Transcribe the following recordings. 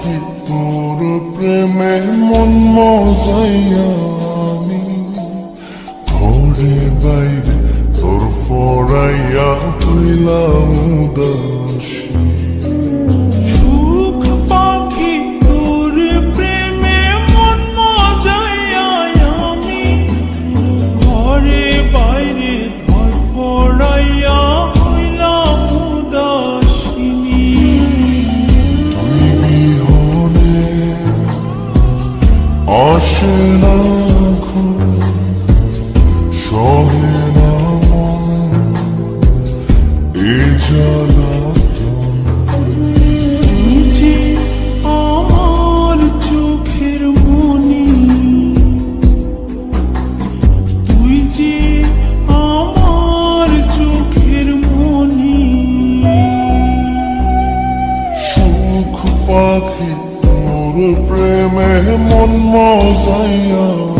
পাখি তোর প্রেমে মন মজাইয়া ঘরে বাইরে তোর ফরাইয়া হইলাম উদাসী। আসে না ঘুম সহে না এ জ্বালা olsaydı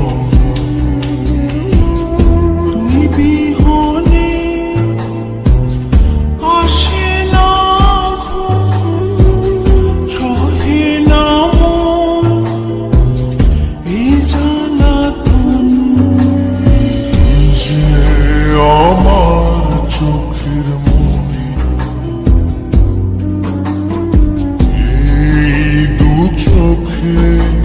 Çok iyi